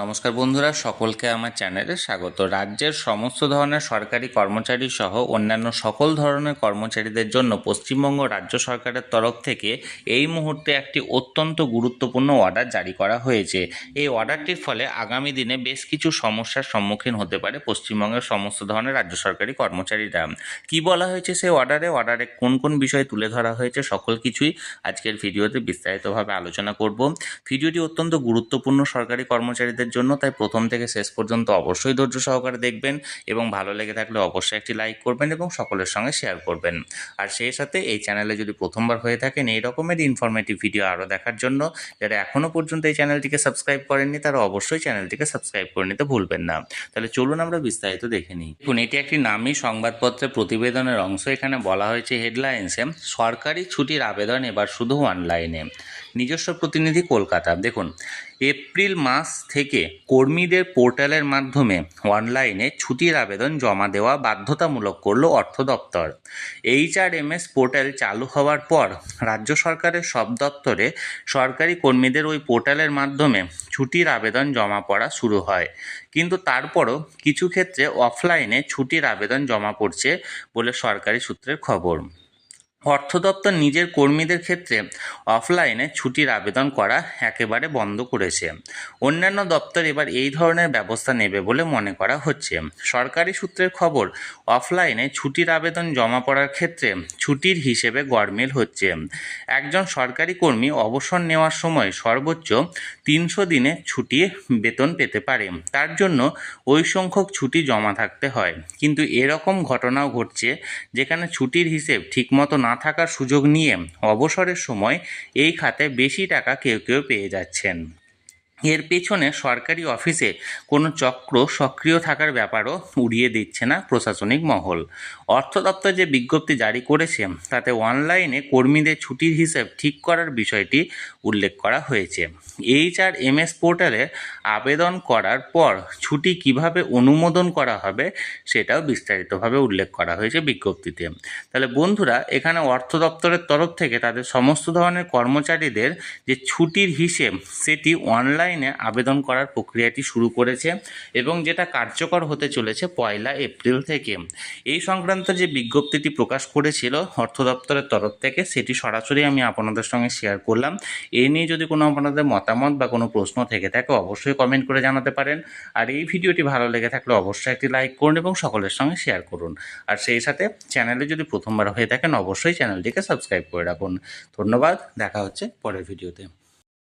নমস্কার বন্ধুরা, সকলকে আমার চ্যানেলে স্বাগত। রাজ্যের সমস্ত ধরনের সরকারি কর্মচারী সহ অন্যান্য সকল ধরনের কর্মচারীদের জন্য পশ্চিমবঙ্গ রাজ্য সরকারের তরফ থেকে এই মুহূর্তে একটি অত্যন্ত গুরুত্বপূর্ণ অর্ডার জারি করা হয়েছে। এই অর্ডারটির ফলে আগামী দিনে বেশ কিছু সমস্যার সম্মুখীন হতে পারে পশ্চিমবঙ্গের সমস্ত ধরনের রাজ্য সরকারি কর্মচারীরা। কি বলা হয়েছে সেই অর্ডারে অর্ডারে কোন কোন বিষয় তুলে ধরা হয়েছে সকল কিছুই আজকের ভিডিওতে বিস্তারিতভাবে আলোচনা করব। ভিডিওটি অত্যন্ত গুরুত্বপূর্ণ সরকারি কর্মচারীদের জন্য। তাই প্রথম থেকে শেষ পর্যন্ত অবশ্যই ধৈর্য সহকারে দেখবেন এবং ভালো লেগে থাকলে অবশ্যই একটি লাইক করবেন এবং সকলের সঙ্গে শেয়ার করবেন। আর সেই সাথে এই চ্যানেলে যদি প্রথমবার হয়ে থাকেন এই রকমের ইনফরমেটিভ ভিডিও আরও দেখার জন্য। যারা এখনও পর্যন্ত এই চ্যানেলটিকে সাবস্ক্রাইব করেননি, তারা অবশ্যই চ্যানেলটিকে সাবস্ক্রাইব করে নিতে ভুলবেন না। তাহলে চলুন আমরা বিস্তারিত দেখে নিই। দেখুন, এটি একটি নামী সংবাদপত্রের প্রতিবেদনের অংশ। এখানে বলা হয়েছে হেডলাইন্সে সরকারি ছুটির আবেদন এবার শুধু অনলাইনে নিজস্ব প্রতিনিধি কলকাতা। দেখুন, এপ্রিল মাস থেকে কর্মীদের পোর্টালের মাধ্যমে অনলাইনে ছুটির আবেদন জমা দেওয়া বাধ্যতামূলক করল অর্থ দপ্তর। এইচআরএমএস পোর্টাল চালু হওয়ার পর রাজ্য সরকারের সব দপ্তরে সরকারি কর্মীদের ওই পোর্টালের মাধ্যমে ছুটির আবেদন জমা পড়া শুরু হয়। কিন্তু তারপরও কিছু ক্ষেত্রে অফলাইনে ছুটির আবেদন জমা পড়ছে বলে সরকারি সূত্রের খবর। অর্থ দপ্তর নিজের কর্মীদের ক্ষেত্রে অফলাইনে ছুটির আবেদন করা একেবারে বন্ধ করেছে। অন্যান্য দপ্তর এবার এই ধরনের ব্যবস্থা নেবে বলে মনে করা হচ্ছে। সরকারি সূত্রের খবর অফলাইনে ছুটির আবেদন জমা পড়ার ক্ষেত্রে ছুটির হিসেবে গরমিল হচ্ছে। একজন সরকারি কর্মী অবসর নেওয়ার সময় সর্বোচ্চ তিনশো দিনে ছুটি বেতন পেতে পারে। তার জন্য ওই সংখ্যক ছুটি জমা থাকতে হয়। কিন্তু এরকম ঘটনাও ঘটছে, যেখানে ছুটির হিসেব ঠিকমতো না থাকার সুযোগ নিয়ে অবসরের সময় এই খাতে বেশি টাকা কেউ কেউ পেয়ে যাচ্ছেন। এর পেছনে সরকারি অফিসে কোনো চক্র সক্রিয় থাকার ব্যাপারও উড়িয়ে দিচ্ছে না প্রশাসনিক মহল। অর্থ দপ্তর যে বিজ্ঞপ্তি জারি করেছে, তাতে অনলাইনে কর্মীদের ছুটির হিসেব ঠিক করার বিষয়টি উল্লেখ করা হয়েছে। এইচ আর এমএস পোর্টালে আবেদন করার পর ছুটি কীভাবে অনুমোদন করা হবে সেটাও বিস্তারিতভাবে উল্লেখ করা হয়েছে বিজ্ঞপ্তিতে। তাহলে বন্ধুরা, এখানে অর্থ দপ্তরের তরফ থেকে তাদের সমস্ত ধরনের কর্মচারীদের যে ছুটির হিসেব, সেটি অনলাইনে আবেদন করার প্রক্রিয়াটি শুরু করেছে এবং যেটা কার্যকর হতে চলেছে পয়লা এপ্রিল থেকে। এই সংক্রান্ত যে বিজ্ঞপ্তিটি প্রকাশ করেছিল অর্থ দপ্তরের তরফ থেকে, সেটি সরাসরি আমি আপনাদের সঙ্গে শেয়ার করলাম। এ নিয়ে যদি কোনো আপনাদের মতামত বা কোনো প্রশ্ন থেকে থাকে, অবশ্যই কমেন্ট করে জানাতে পারেন। আর এই ভিডিওটি ভালো লেগে থাকলে অবশ্যই একটি লাইক করুন এবং সকলের সঙ্গে শেয়ার করুন। আর সেই সাথে চ্যানেলে যদি প্রথমবার হয়ে থাকেন, অবশ্যই চ্যানেলটিকে সাবস্ক্রাইব করে রাখুন। ধন্যবাদ, দেখা হচ্ছে পরের ভিডিওতে